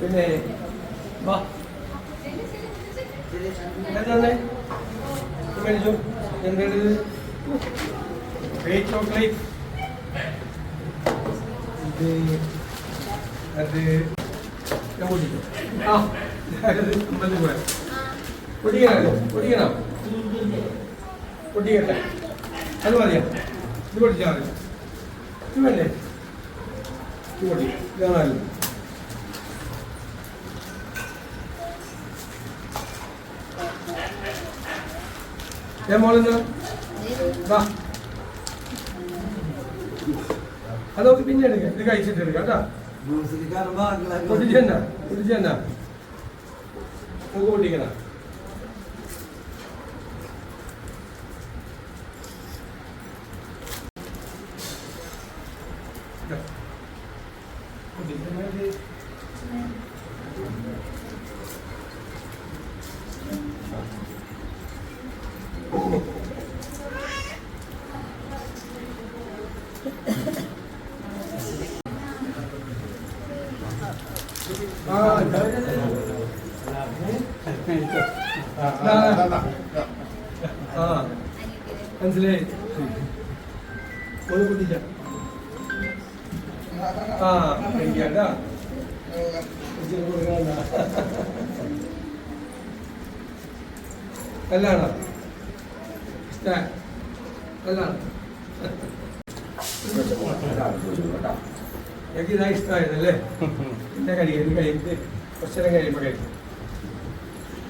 പിന്നെ വാ എന്താണ് മേടിച്ചു എന്താണ് ചോക്ലേറ്റ് ഞാൻ പൊട്ടിക്കും. ആ രൂപ പൊട്ടിക്കണോ പൊട്ടിക്കണോ. അത് മതിയോ ഇത് പൊട്ടിച്ചാൽ മതി. ഇത് വേണ്ടേ? ഇത് പൊട്ടി. ഇതാണ് ഞാൻ മോളെന്താ? വാ അതൊക്കെ പിന്നെ എടുക്കാം. ഇത് കഴിച്ചിട്ട് എടുക്കാം കേട്ടോ. പൊട്ടിച്ചെന്നാ പൊട്ടിച്ചെന്നാ നമുക്ക് പൊട്ടിക്കണം ആ മനസ്സിലായി ഒരു പൊട്ടിച്ച ആ കഴിക്കാട്ടാ കല്ലാണോ ഇഷ്ട കല്ലാണോ എനിക്ക് ഇതാ ഇഷ്ടമായിരുന്നല്ലേ? എന്നെ കഴിയും ഇത് കഴിയുന്നത് കുറച്ച് നേരം കഴിയുമ്പോൾ കഴിക്കും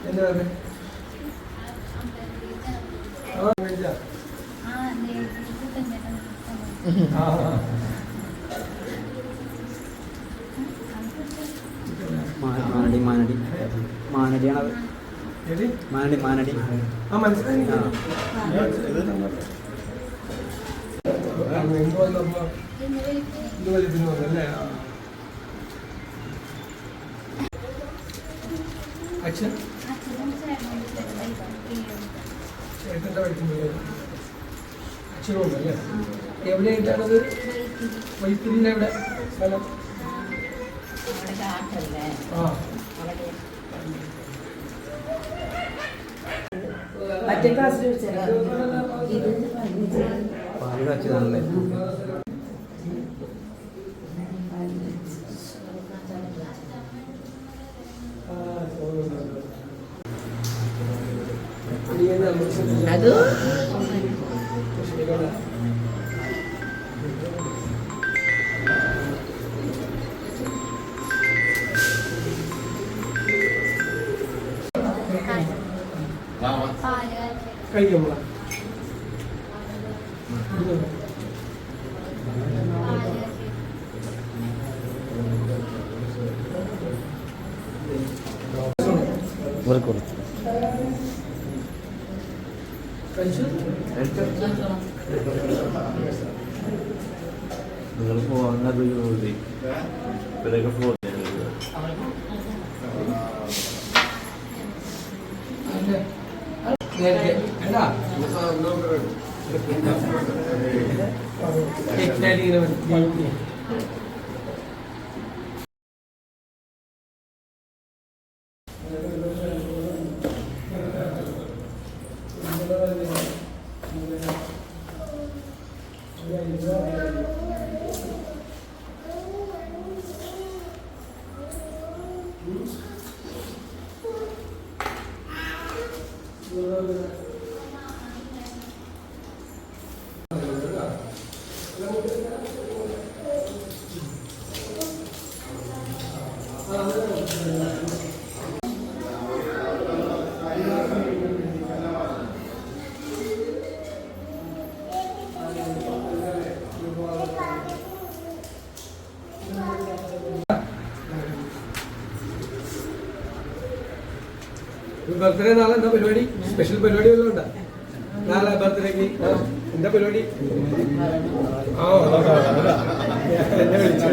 എന്താ പറഞ്ഞത് ആ. മാനടി മാനടി. മാനടിയാണത്? മാനടി മാനടി. ആ മനസ്സിലായി. ആ, എന്ത് വന്നപ്പോ ഇത് വലിപ്പിന് ആ. അച്ഛൻ? ചേട്ടന്റെ പഠിക്കുന്നത് അച്ഛനും ഉണ്ടല്ലേ എവിടെയായിട്ടാണത് വൈത്തിരിന്റെ എവിടെ സ്ഥലം. ആ. മറ്റേ ക്ലാസ്സിൽ വെച്ചാൽ ഇത് అడిగి వచ్చి దానిలో ಅದು ಕೈಗೆ ഇവർക്ക് കൊടുത്തു. കഴിച്ചു അങ്ങനെ നേരത്തെ എന്താ ഇങ്ങനെ ബർത്ത്ഡേ നാളെ എന്താ പരിപാടി? സ്പെഷ്യൽ പരിപാടി വല്ലതും ഉണ്ടോ? നാളെ ബർത്ത്ഡേക്ക്? എന്താ പരിപാടി? ആ. എന്നെ വിളിച്ചു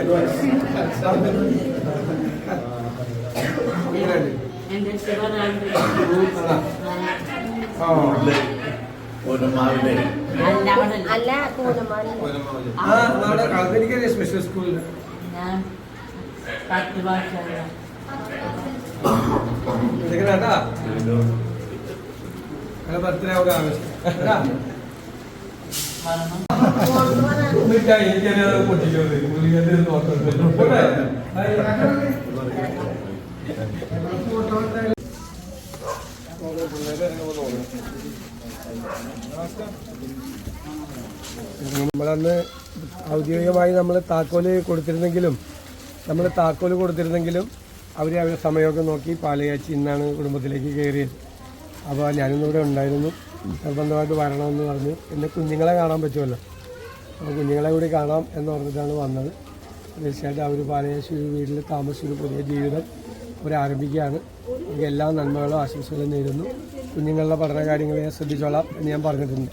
സ്പെഷ്യൽ സ്കൂളിൽ ബർത്ത്ഡേ ആവശ്യം? നമ്മളന്ന് ഔദ്യോഗികമായി നമ്മൾ താക്കോൽ കൊടുത്തിരുന്നെങ്കിലും നമ്മൾ താക്കോൽ കൊടുത്തിരുന്നെങ്കിലും അവർ അവരുടെ സമയമൊക്കെ നോക്കി പാലയാച്ചി ഇന്നാണ് കുടുംബത്തിലേക്ക് കയറിയത് അപ്പോൾ ഞാനിന്നിവിടെ ഉണ്ടായിരുന്നു. നിർബന്ധമായിട്ട് വരണമെന്ന് പറഞ്ഞു. പിന്നെ കുഞ്ഞുങ്ങളെ കാണാൻ പറ്റുമല്ലോ. അപ്പോൾ കുഞ്ഞുങ്ങളെ കൂടി കാണാം എന്ന് പറഞ്ഞിട്ടാണ് വന്നത്. തീർച്ചയായിട്ടും അവർ ഒരു വീട്ടിൽ താമസിച്ചൊരു പുതിയ ജീവിതം അവർ ആരംഭിക്കുകയാണ്. എനിക്ക് എല്ലാ നന്മകളും ആശംസകളും നേരുന്നു. കുഞ്ഞുങ്ങളുടെ പഠന കാര്യങ്ങളെ ശ്രദ്ധിച്ചോളാം എന്ന് ഞാൻ പറഞ്ഞിട്ടുണ്ട്.